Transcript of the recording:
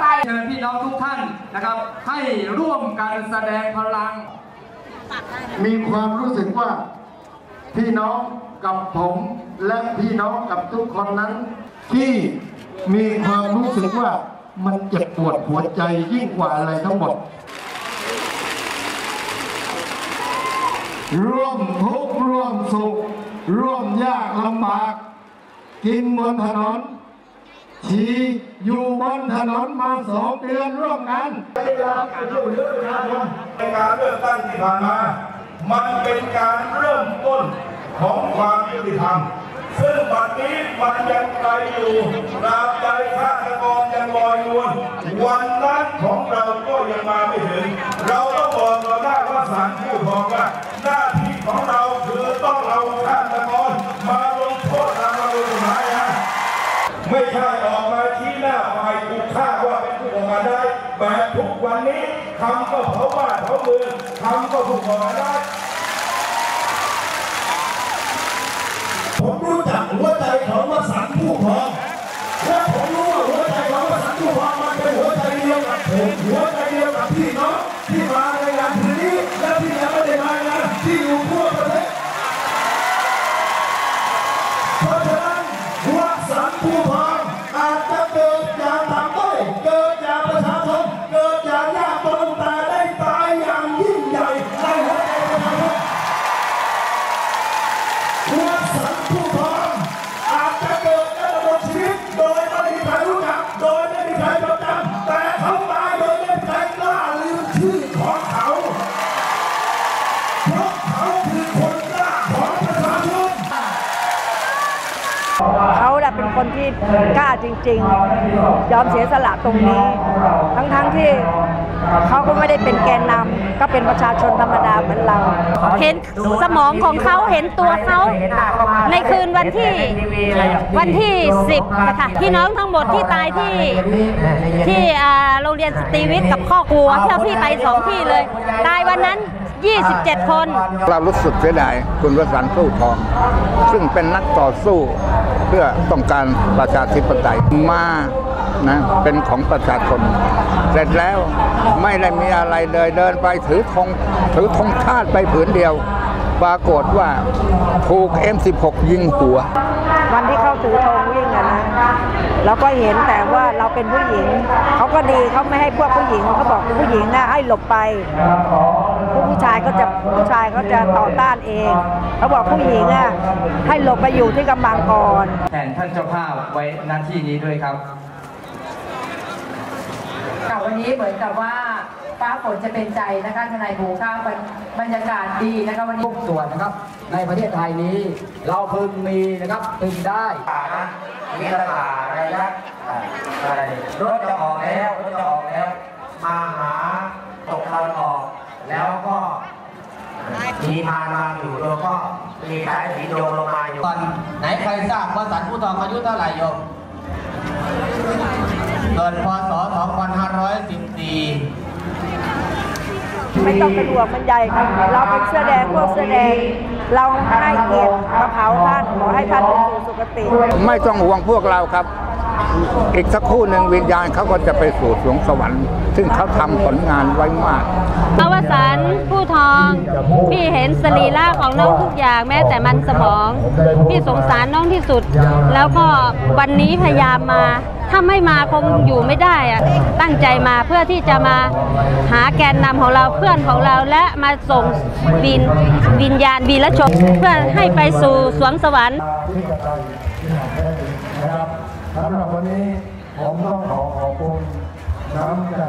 ไตยเชิญพี่น้องทุกท่านนะครับ ให้ร่วมกันแสดงพลัง มีความรู้สึกว่าพี่น้องกับผมและพี่น้องกับทุกคนนั้น ที่มีความรู้สึกว่ามันเจ็บปวดหัวใจยิ่งกว่าอะไรทั้งหมด ร่วมทุกข์ร่วมสุข ร่วมยากลำบาก กินบนถนน ชีอยู่บนถนนมาสองเดือนร่วมกันในการเลือกตั้งที่ผ่านมา มันเป็นการเริ่มต้นของความยุติธรรม ซึ่งบัดนี้มันยังไกลอยู่ตราบใดฆาตกรยังลอยนวลวันนั้นของเราก็ยังมาไม่ถึง เราต้องบอกก่อนได้ว่าศาลผู้บอกว่าหน้า วันนี้ทำก็เผาบ้านเผาเมืองทำก็ผู้ก่อการได้ผมรู้จักหัวใจของวสันต์ผู้พองและผมรู้ว่าหัวใจของวสันต์ผู้พองมันเป็นหัวใจเดียวกับผมหัวใจเดียวกับพี่น้องที่มาในงานคืนนี้และที่ยังไม่ได้มางานที่อยู่ทั่วประเทศเพราะฉะนั้นวสันต์ผู้พองอาจจะเกิด เป็นคนที่กล้าจริง ๆ ยอมเสียสละตรงนี้ ทั้งๆที่เขาก็ไม่ได้เป็นแกนนำก็เป็นประชาชนธรรมดาเหมือนเรา เห็นสมองของเขาเห็นตัวเขาในคืนวันที่วันที่ 10นะคะพี่น้องทั้งหมดที่ตายที่ที่โรงเรียนสตรีวิทย์กับข้อกลัวที่พี่ไปสองที่เลย ตายวันนั้น 27 คน เรารู้สึกเสียดายคุณวสันต์สู้ทอง ซึ่งเป็นนักต่อสู้เพื่อต้องการประชาธิปไตยมานะเป็นของประชาชน เสร็จแล้วไม่ได้มีอะไรเลยเดินไปถือธงถือธงชาติไปผืนเดียว ปรากฏว่าถูก M16 ยิงหัว วันที่เขาถือธงวิ่งอะนะเราก็เห็นแต่ว่าเราเป็นผู้หญิง เขาก็ดีเขาไม่ให้พวกผู้หญิงเขาบอกผู้หญิงนะให้หลบไป ผู้ผู้ชายเขาจะผู้ชายเขาจะต่อต้านเองเขาบอกผู้หญิงอะให้หลบไปอยู่ที่กำบังก่อนแทนท่านเจ้าภาพไว้หน้าที่นี้ด้วยครับค่ะวันนี้เหมือนกับว่าฟ้าฝนจะเป็นใจนะคะทนายบูค่ะบรรยากาศดีนะคะวันนี้ทุกส่วนนะครับ ในประเทศไทยนี้ เราพึงมีนะครับพึงได้นะมีประกาศอะไรนะอะไรรถจะออกแล้วรถจะออกแล้วมาหาตกตะวันออก แล้วก็มีพานวางอยู่แล้วก็มีสายสีโยงลงมาอยู่ตอนไหนใครทราบว่าสันผู้ทองอายุเท่าไหร่โยมเกิดพศ 2514ไม่ต้องเป็นห่วงมันใหญ่เราเป็นเสื้อแดงพวกเสื้อแดง เราให้เกียรติมาเผาท่านขอให้ท่านไปสู่สุคติ ไม่ต้องห่วงพวกเราครับ อีกสักครู่หนึ่งวิญญาณเขาก็จะไปสู่สวงสวรรค์ ซึ่งเขาทำผลงานไว้มาก อวสานผู้ทอง พี่เห็นสรีระของน้องทุกอย่างแม้แต่มันสมอง พี่สงสารน้องที่สุด แล้วก็วันนี้พยายามมาถ้าไม่มาคงอยู่ไม่ได้อะตั้งใจมาเพื่อที่จะมาหาแกนนำของเราเพื่อนของเราและมาส่งวิญวิญญาณวีรชนเพื่อให้ไปสู่สวงสวรรค์ สำหรับวันนี้ผมต้องขอขอบคุณน้ำใจ